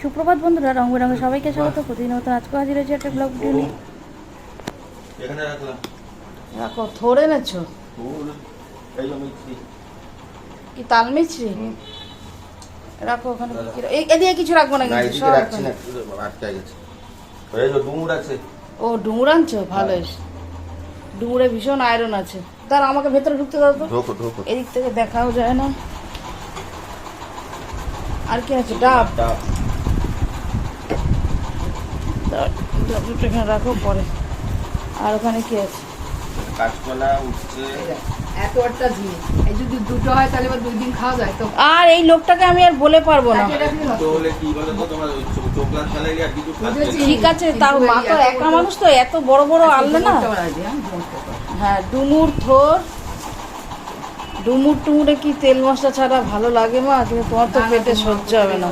সুপ্রভাত বন্ধুরা রঙ বেরঙে সবাইকে স্বাগত। প্রতিদিনত আজকে হাজির হয়েছে একটা ব্লগ ভিডিও নিয়ে। এখানে রাখলাম। রাখো থোড়ে নেছো? কি তাল মিছরি? রাখো ওখানে। এই এদিকে কিছু রাখব না কিন্তু সব রাখছি না আটকে গেছে। এই যে ডুমুর আছে। ও ডুমুর আনছো? ভালো এসে ডুমুরে ভীষণ আয়রন আছে। তার আমাকে ভেতরে ঢুকতে দাও তো। ঢোকো ঢোকো। এদিক থেকে দেখাও যায় না। আর কি আছে? ডাব? ডাব। এখানে রাখো পরে। আর ওখানে কি আছে? কাঁচকলা উঠছে এত একটা জিনিস। এই যদি দুটো হয় তাহলে দুই দিন খাওয়া যায় তো। আর এই লোকটাকে আমি আর বলে পারব না। না। ঠিক আছে তাও মা তো একা মানুষ তো এত বড় বড় আনলে না? বানাই দিই, হ্যাঁ, হ্যাঁ ডুমুর থোর ডুমুর টুমুরে কি তেল মশলা ছাড়া ভালো লাগে মা? কিন্তু তোমার তো পেটে সহ্য হবে না।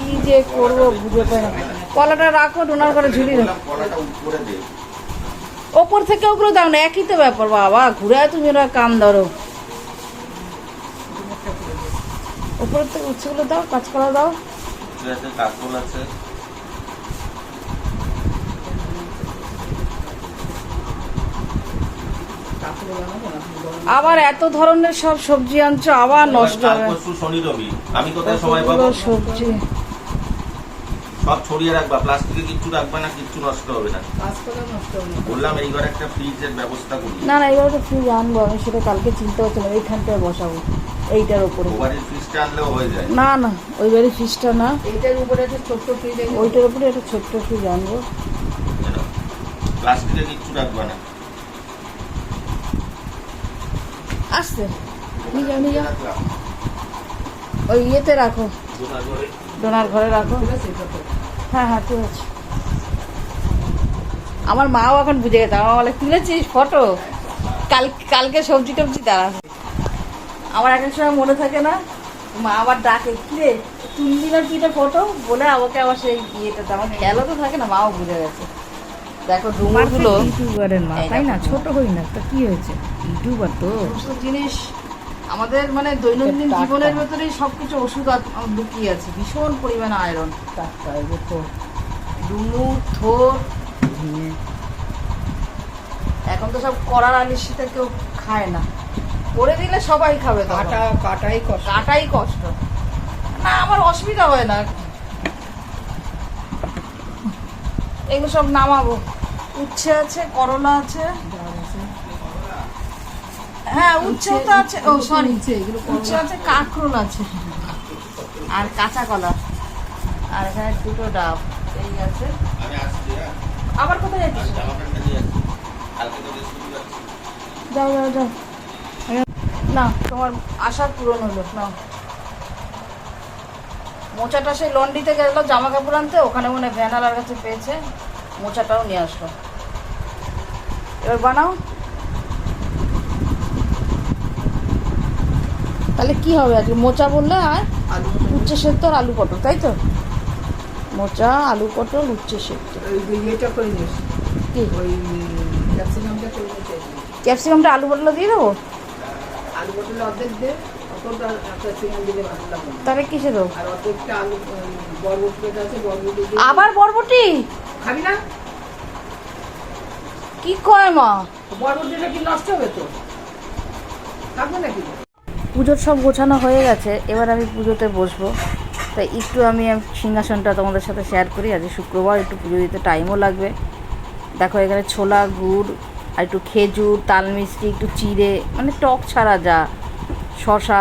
কি যে করব বুঝে পাই না। কলাটা রাখো, ডোনার করে ঝুলি রাখো। ওপর থেকে ওগুলো দাও না, একই তো ব্যাপার বাবা। ঘুরে তুমি, ওরা কান ধরো। ওপর থেকে উচ্ছেগুলো দাও, কাঁচকলা দাও। কাঁচকল আছে কাপড়ে বানাবো না, গরম। আবার এত ধরনের সব সবজি আনছো আবার নষ্ট হবে পরশু শনি রবি আমি কোথায় সময় পাবো? সবজি। সব ছড়িয়ে রাখবা প্লাস্টিকে কিচ্ছু রাখবা না কিচ্ছু নষ্ট হবে না। কাঁচকলা নষ্ট হবে বললাম এইবার একটা ফ্রিজের ব্যবস্থা করি। না না এবার তো ফ্রিজ আনব আমি সেটা কালকে চিন্তা হচ্ছে না এইখানটায় বসাবো এইটার উপরে। ফ্রিজটা আনলেও হয়ে যায়। না না ওই ফ্রিজটা না। এইটার উপরে একটা ছোট্ট ফ্রিজ ওইটার উপরে একটা ছোট্ট ফ্রিজ আনব। প্লাস্টিকে কিচ্ছু রাখবা না। আসতে ওই ইয়েতে রাখো। ডোনার ঘরে রাখো। হ্যাঁ হ্যাঁ ঠিক আছে আমার মাও এখন বুঝে গেছে। আমার বলে, তুলেছিস ফটো? কাল, কালকে সবজি টবজি দাঁড়া। আমার এক সময় মনে থাকে না, মা আবার ডাকে, কিরে, তুললি না কি ফটো? বলে আমাকে আবার সেই ইয়েটা আমার খেয়ালও তো থাকে না, মাও বুঝে গেছে। দেখো ডুমারগুলো ইউটিউবারের মা তাই না? ছোট হই না তো কি হয়েছে? ইউটিউবার তো। জিনিস আমাদের মানে দৈনন্দিন জীবনের ভেতরেই সবকিছু ওষুধ লুকিয়ে আছে। ভীষণ পরিমাণে আয়রন টাটকা ডুমুর থোর এখন তো সব করার আলির শীতে কেউ খায় না। করে দিলে সবাই খাবে। কাটা কাটাই কষ্ট। কাটাই কষ্ট। না আমার অসুবিধা হয় না এগুলো সব নামাবো। উচ্ছে আছে করলা আছে। হ্যাঁ উচ্ছে তো আছে। ও সরি উচ্ছে আছে কাঁকরোল আছে। আর কাঁচা কলা। আর এখানে দুটো ডাব এই আছে। হ্যাঁ। আবার কোথায় যাচ্ছিস? ছিল। যাও যাও যাও। না তোমার আশা পূরণ হলো না মোচাটা সেই লন্ডিতে গেল জামা কাপড় আনতে ওখানে মনে হয় ভ্যানালার কাছে পেয়েছে। মোচাটাও নিয়ে আসলো। এবার বানাও। তাহলে কি হবে? আজকে মোচা বললে আর উচ্ছে সেদ্ধ আর আলু পটল তাই তো? মোচা আলু পটল উচ্ছে সেদ্ধ। কি? ক্যাপসিকামটা ক্যাপসিকামটা আলু পটল দিয়ে দেবো? আলু পটল অর্ধেক দে তাহলে কিসে দেবো? আবার বরবটি? খাবি না? কি কয় মা? বরবটিটা কি নষ্ট হবে তো? থাকবে নাকি? পুজোর সব গোছানো হয়ে গেছে এবার আমি পুজোতে বসবো। তাই একটু আমি সিংহাসনটা তোমাদের সাথে শেয়ার করি আজ শুক্রবার একটু পুজো দিতে টাইমও লাগবে। দেখো এখানে ছোলা গুড় আর একটু খেজুর তাল মিষ্টি একটু চিড়ে মানে টক ছাড়া যা শশা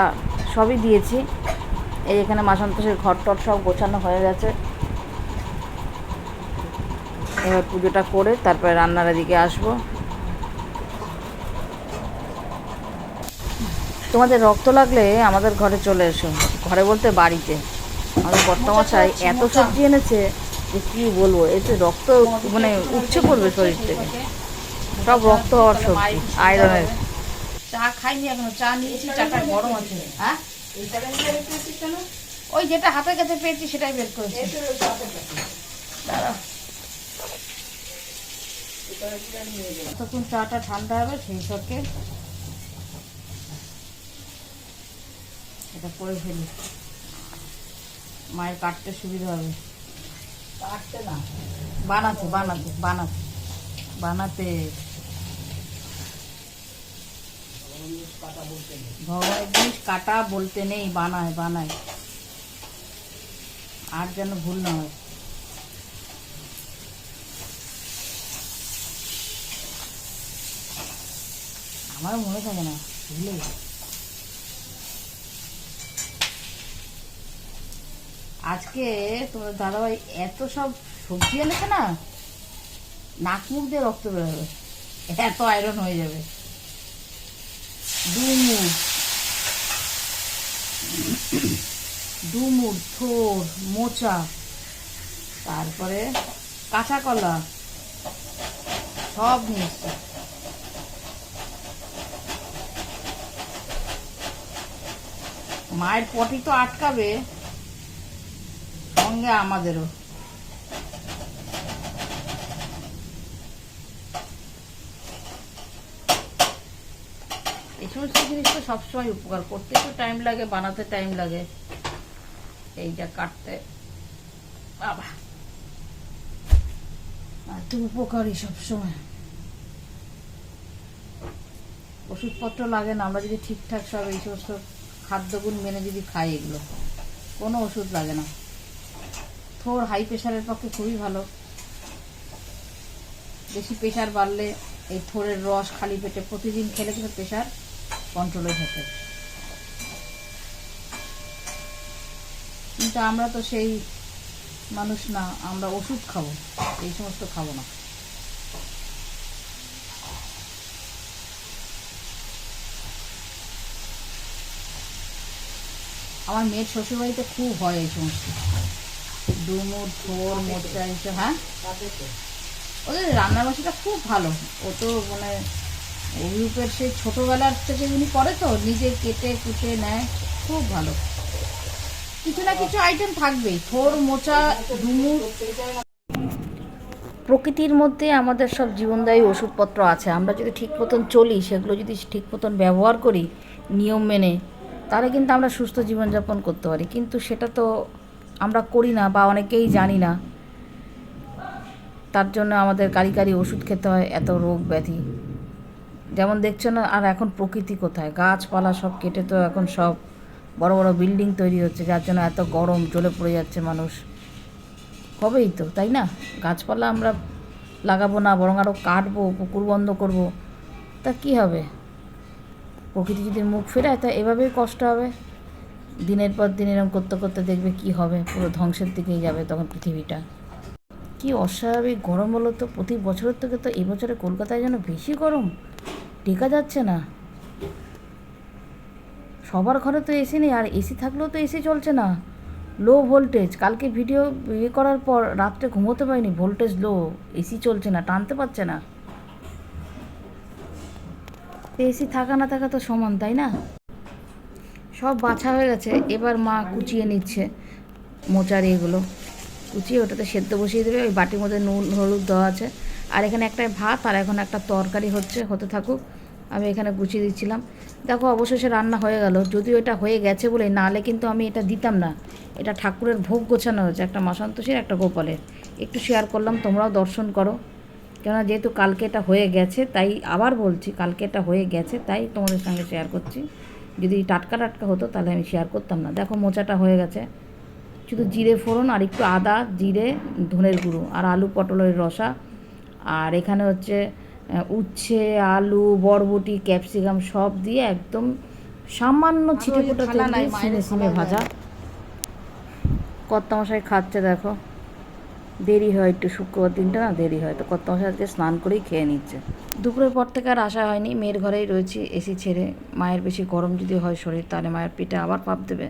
সবই দিয়েছি। এই এখানে মাসান্তোষের ঘর টর সব গোছানো হয়ে গেছে। এবার পুজোটা করে তারপরে রান্নার দিকে আসব। তোমাদের রক্ত লাগলে আমাদের ঘরে চলে এসো। ঘরে বলতে বাড়িতে। আমাদের বর্তমাশাই এত সবজি এনেছে যে কি বলব? এতে রক্ত মানে উচ্ছে পড়বে শরীর থেকে। সব রক্ত হওয়ার সবজি আয়রনের। চা খাইনি এখনও চা নিয়েছি চাটা গরম আছে। হ্যাঁ? ওই যেটা হাতের কাছে পেয়েছি সেটাই বের করেছি। দাঁড়াও। তখন চাটা ঠান্ডা হবে সেই সবকে এটা করে ফেলি। মায়ের কাটতে সুবিধা হবে। কাটতে না। বানাতে বানাতে বানাতে বানাতে। ভগবানের জিনিস কাটা বলতে নেই বানায় বানায়। আর যেন ভুল না হয়। আমার মনে থাকে না যাই। আজকে তোমার দাদাভাই এত সব সবজি এনেছে না, নাক মুখ দিয়ে রক্ত বেরোবে এত আয়রন হয়ে যাবে। ডুমুর ডুমুর থোর, মোচা, তারপরে কাঁচা কলা, সব নিয়ে মায়ের পটি তো আটকাবে, সঙ্গে আমাদেরও। এই সমস্ত জিনিস তো সবসময় উপকার। করতে একটু টাইম লাগে, বানাতে টাইম লাগে। এইটা কাটতে। বাবা। এত উপকারী সবসময়। ওষুধপত্র লাগে না, আমরা যদি ঠিকঠাক সব এই সমস্ত খাদ্যগুণ মেনে যদি খায় এগুলো, কোনো ওষুধ লাগে না। থোর হাই প্রেশারের পক্ষে খুবই ভালো। বেশি প্রেশার বাড়লে এই থোরের রস খালি পেটে প্রতিদিন খেলে কিন্তু প্রেশার কন্ট্রোলে থাকে। কিন্তু আমরা তো সেই মানুষ না, আমরা ওষুধ খাব, এই সমস্ত খাব না। আমার মেয়ের শ্বশুরবাড়িতে খুব হয় এই সমস্ত। ডুমুর থোর মোচা এইসব হ্যাঁ? ওদের রান্নার বাসাটা খুব ভালো। ও তো মানে অভিরূপের সেই ছোটোবেলার থেকে উনি করে তো নিজে কেটে কুটে নেয় খুব ভালো। কিছু না কিছু আইটেম থাকবেই থোর মোচা ডুমুর। প্রকৃতির মধ্যে আমাদের সব জীবনদায়ী ওষুধপত্র আছে। আমরা যদি ঠিক মতন চলি সেগুলো যদি ঠিক মতন ব্যবহার করি নিয়ম মেনে তাহলে কিন্তু আমরা সুস্থ জীবনযাপন করতে পারি, কিন্তু সেটা তো আমরা করি না বা অনেকেই জানি না। তার জন্য আমাদের কারি কারি ওষুধ খেতে হয়, এত রোগ ব্যাধি। যেমন দেখছ না, আর এখন প্রকৃতি কোথায়? গাছপালা সব কেটে তো এখন সব বড় বড় বিল্ডিং তৈরি হচ্ছে, যার জন্য এত গরম, জ্বলে পড়ে যাচ্ছে মানুষ। হবেই তো, তাই না? গাছপালা আমরা লাগাবো না, বরং আরও কাটবো, পুকুর বন্ধ করব। তা কি হবে? প্রকৃতি যদি মুখ ফেরায়, তা এভাবেই কষ্ট হবে। দিনের পর দিন এরকম করতে করতে দেখবে কি হবে, পুরো ধ্বংসের দিকেই যাবে তখন পৃথিবীটা। কি অস্বাভাবিক গরম হলো তো, প্রতি বছরের থেকে তো এবছরে কলকাতায় যেন বেশি গরম। টেকা যাচ্ছে না। সবার ঘরে তো এসি নেই, আর এসি থাকলেও তো এসি চলছে না। লো ভোল্টেজ, কালকে ভিডিও ইয়ে করার পর রাত্রে ঘুমোতে পারিনি, ভোল্টেজ লো, এসি চলছে না, টানতে পারছে না। এসি থাকা না থাকা তো সমান, তাই না? সব বাছা হয়ে গেছে। এবার মা কুচিয়ে নিচ্ছে মোচার এগুলো। কুচিয়ে ওটাতে সেদ্ধ বসিয়ে দেবে, ওই বাটির মধ্যে নুন, হলুদ দেওয়া আছে। আর এখানে একটা ভাত, আর এখন একটা তরকারি হচ্ছে, হতে থাকুক। আমি এখানে গুছিয়ে দিচ্ছিলাম। দেখো, অবশেষে রান্না হয়ে গেল। যদিও এটা হয়ে গেছে বলে, নালে কিন্তু আমি এটা দিতাম না। এটা ঠাকুরের ভোগ গোছানো হয়েছে, একটা মাসান্তোষীর, একটা গোপালের। একটু শেয়ার করলাম, তোমরাও দর্শন করো। কেননা যেহেতু কালকে এটা হয়ে গেছে তাই আবার বলছি কালকে এটা হয়ে গেছে তাই তোমাদের সঙ্গে শেয়ার করছি। যদি টাটকা টাটকা হতো তাহলে আমি শেয়ার করতাম না। দেখো মোচাটা হয়ে গেছে। শুধু জিরে ফোড়ন আর একটু আদা জিরে ধনের গুঁড়ো আর আলু পটলের রসা। আর এখানে হচ্ছে উচ্ছে আলু বরবটি ক্যাপসিকাম সব দিয়ে একদম সামান্য ছিটে ফোটা তেল দিয়ে সিমে সিমে ভাজা। কর্তামশাই খাচ্ছে দেখো। দেরি হয় একটু শুক্রবার দিনটা না দেরি হয়। তো কত আজকে স্নান করেই খেয়ে নিচ্ছে। দুপুরের পর থেকে আর আসা হয়নি। মেয়ের ঘরেই রয়েছি এসি ছেড়ে। মায়ের বেশি গরম যদি হয় শরীর, তাহলে মায়ের পিঠে আবার পাপ দেবে।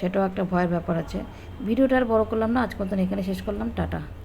সেটাও একটা ভয়ের ব্যাপার আছে। ভিডিওটা আর বড়ো করলাম না, আজ মতন এখানে শেষ করলাম। টাটা।